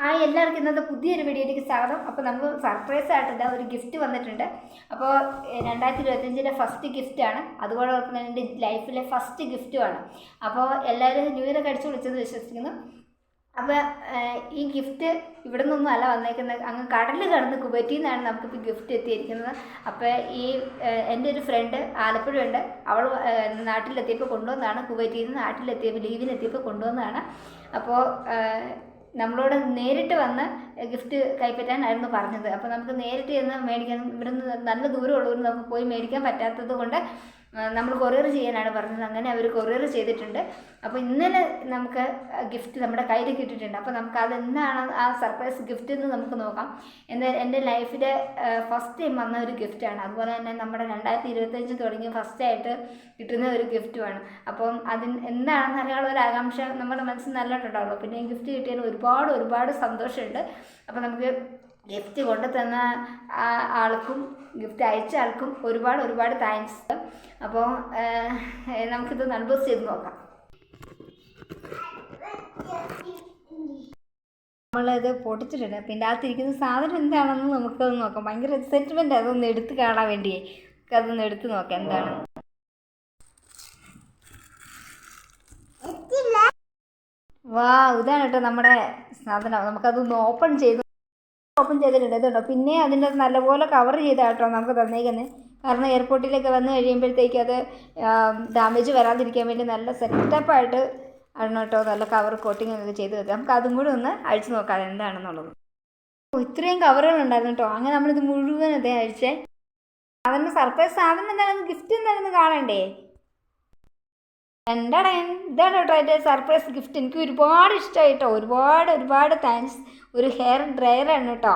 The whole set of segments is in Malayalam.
ഹായ് എല്ലാവർക്കും ഇന്നത്തെ പുതിയൊരു വീഡിയോയിലേക്ക് സ്വാഗതം. അപ്പോൾ നമുക്ക് സർപ്രൈസ് ആയിട്ടില്ല ഒരു ഗിഫ്റ്റ് വന്നിട്ടുണ്ട്. അപ്പോൾ രണ്ടായിരത്തി ഇരുപത്തഞ്ചിലെ ഫസ്റ്റ് ഗിഫ്റ്റാണ് അതുപോലെ തന്നെ എന്റെ ലൈഫിലെ ഫസ്റ്റ് ഗിഫ്റ്റുമാണ് അപ്പോൾ എല്ലാവരും ന്യൂ ഇയർ കടിച്ചു വിളിച്ചത് വിശ്വസിക്കുന്നു. അപ്പോൾ ഈ ഗിഫ്റ്റ് ഇവിടെ നിന്നൊന്നും അല്ല വന്നേക്കുന്നത്. അങ്ങ് കടലിൽ കിടന്ന് കുവൈറ്റിൽ നിന്നാണ് നമുക്കിപ്പോൾ ഗിഫ്റ്റ് എത്തിയിരിക്കുന്നത്. അപ്പോൾ ഈ എന്റെ ഒരു ഫ്രണ്ട് ആലപ്പുഴയുണ്ട്. അവൾ നാട്ടിലെത്തിയപ്പോൾ കൊണ്ടുവന്നതാണ്. കുവൈറ്റിൽ നിന്ന് നാട്ടിലെത്തിയപ്പോൾ ലീവിനെത്തിയപ്പോൾ കൊണ്ടുവന്നതാണ്. അപ്പോൾ നമ്മളോട് നേരിട്ട് വന്ന് ഗിഫ്റ്റ് കൈപ്പറ്റാനായിരുന്നു പറഞ്ഞത്. അപ്പോൾ നമുക്ക് നേരിട്ട് ചെന്ന് മേടിക്കാൻ ഇവിടുന്ന് നല്ല ദൂരമുള്ളവർ നമുക്ക് പോയി മേടിക്കാൻ പറ്റാത്തത് കൊണ്ട് നമ്മൾ കൊറിയർ ചെയ്യാനാണ് പറഞ്ഞത്. അങ്ങനെ അവർ കൊറിയർ ചെയ്തിട്ടുണ്ട്. അപ്പോൾ ഇന്നലെ നമുക്ക് ഗിഫ്റ്റ് നമ്മുടെ കയ്യിൽ കിട്ടിയിട്ടുണ്ട്. അപ്പോൾ നമുക്ക് അതെന്താണ് ആ സർപ്രൈസ് ഗിഫ്റ്റ് എന്ന് നമുക്ക് നോക്കാം. എന്താ എന്റെ ലൈഫിലെ ഫസ്റ്റ് ടൈം വന്ന ഒരു ഗിഫ്റ്റാണ് അതുപോലെ തന്നെ നമ്മുടെ രണ്ടായിരത്തി ഇരുപത്തഞ്ച് തുടങ്ങി ഫസ്റ്റ് ആയിട്ട് കിട്ടുന്ന ഒരു ഗിഫ്റ്റുമാണ് അപ്പം അതിന് എന്താണെന്ന് അറിയാനുള്ള ഒരു ആകാംക്ഷ നമ്മുടെ മനസ്സിൽ നല്ലോട്ടുണ്ടാവുള്ളൂ. പിന്നെ ഈ ഗിഫ്റ്റ് കിട്ടിയതിൽ ഒരുപാട് ഒരുപാട് സന്തോഷമുണ്ട്. അപ്പോൾ നമുക്ക് ഗിഫ്റ്റ് കൊണ്ടു തന്ന ആൾക്കും ഗിഫ്റ്റ് അയച്ച ആൾക്കും ഒരുപാട് ഒരുപാട് താങ്ക്സ് അപ്പോൾ നമുക്കിത് നടുബസ് ചെയ്ത് നോക്കാം. നമ്മളത് പൊട്ടിച്ചിട്ടുണ്ട്. പിന്നെ അകത്തിരിക്കുന്ന സാധനം എന്താണെന്ന് നമുക്കത് നോക്കാം. ഭയങ്കര എക്സൈറ്റ്മെന്റ് അതൊന്ന് എടുത്ത് കാണാൻ വേണ്ടിയേ. നമുക്കതൊന്ന് എടുത്ത് നോക്കാം എന്താണ്. വാ ഇതാണ് കേട്ടോ നമ്മുടെ സാധനം. നമുക്കതൊന്ന് ഓപ്പൺ ചെയ്ത് ഓപ്പൺ ചെയ്തിട്ടുണ്ട്. ഇതുണ്ടോ? പിന്നെ അതിന്റെ നല്ലപോലെ കവർ ചെയ്താട്ടോ നമുക്ക് തന്നേക്കുന്നത് കാരണം എയർപോർട്ടിലൊക്കെ വന്നു കഴിയുമ്പോഴത്തേക്ക് അത് ഡാമേജ് വരാതിരിക്കാൻ വേണ്ടി നല്ല സെറ്റപ്പായിട്ട് ആണ് കേട്ടോ നല്ല കവർ കോട്ടിംഗ് ഒക്കെ ചെയ്ത് വെക്കാം നമുക്ക് അതും കൂടി ഒന്ന് അഴിച്ചു നോക്കാം എന്താണെന്നുള്ളത്. ഇത്രയും കവറുകൾ ഉണ്ടായിരുന്നു കേട്ടോ. അങ്ങനെ നമ്മളിത് മുഴുവൻ അതേ അഴിച്ചേ. അതിന്റെ സർപ്രൈസ് സാധനം എന്താണെന്ന് ഗിഫ്റ്റ് എന്താണെന്ന് കാണണ്ടേ? എന്താടാ ഇതാണ് കേട്ടോ എന്റെ സർപ്രൈസ് ഗിഫ്റ്റ് എനിക്ക് ഒരുപാട് ഇഷ്ടമായി കേട്ടോ ഒരുപാട് ഒരുപാട് താങ്ക്സ് ഒരു ഹെയർ ഡ്രയറാണ് കേട്ടോ.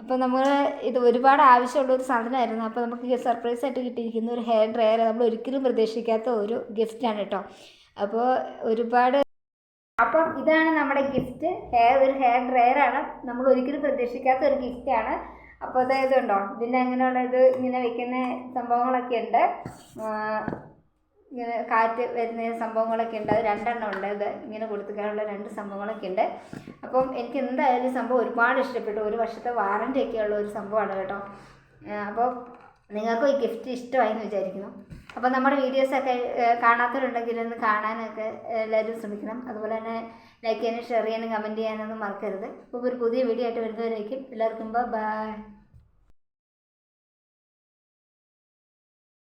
അപ്പോൾ നമ്മൾ ഇത് ഒരുപാട് ആവശ്യമുള്ള ഒരു സാധനമായിരുന്നു. അപ്പോൾ നമുക്ക് സർപ്രൈസ് ആയിട്ട് കിട്ടിയിരിക്കുന്ന ഒരു ഹെയർ ഡ്രയർ നമ്മൾ ഒരിക്കലും പ്രതീക്ഷിക്കാത്ത ഒരു ഗിഫ്റ്റാണ് കേട്ടോ. അപ്പോൾ ഒരുപാട് അപ്പം ഇതാണ് നമ്മുടെ ഗിഫ്റ്റ് ഹെയർ ഒരു ഹെയർ ഡ്രയറാണ് നമ്മൾ ഒരിക്കലും പ്രതീക്ഷിക്കാത്ത ഒരു ഗിഫ്റ്റാണ് അപ്പോൾ അതായത് ഉണ്ടോ ഇതിന്റെ അങ്ങനെയുള്ള ഇത് ഇങ്ങനെ വെക്കുന്ന സംഭവങ്ങളൊക്കെ ഉണ്ട്. ഇങ്ങനെ കാറ്റ് വരുന്ന സംഭവങ്ങളൊക്കെ ഉണ്ട്. അത് രണ്ടെണ്ണം ഉണ്ട്. ഇത് ഇങ്ങനെ കൊടുത്തിക്കാനുള്ള രണ്ട് സംഭവങ്ങളൊക്കെ ഉണ്ട്. അപ്പം എനിക്ക് എന്തായാലും സംഭവം ഒരുപാട് ഇഷ്ടപ്പെട്ടു. ഒരു വർഷത്തെ വാറന്റി ഒക്കെ ഉള്ള ഒരു സംഭവമാണ് കേട്ടോ. അപ്പോൾ നിങ്ങൾക്കും ഈ ഗിഫ്റ്റ് ഇഷ്ടമായി എന്ന് വിചാരിക്കുന്നു. അപ്പോൾ നമ്മുടെ വീഡിയോസൊക്കെ കാണാത്തവരുണ്ടെങ്കിൽ ഒന്ന് കാണാനൊക്കെ എല്ലാവരും ശ്രമിക്കണം. അതുപോലെ തന്നെ ലൈക്ക് ചെയ്യാനും ഷെയർ ചെയ്യാനും കമന്റ് ചെയ്യാനൊന്നും മറക്കരുത്. അപ്പോൾ ഒരു പുതിയ വീഡിയോ ആയിട്ട് വരുന്നവരേക്കും എല്ലാവർക്കും ബൈ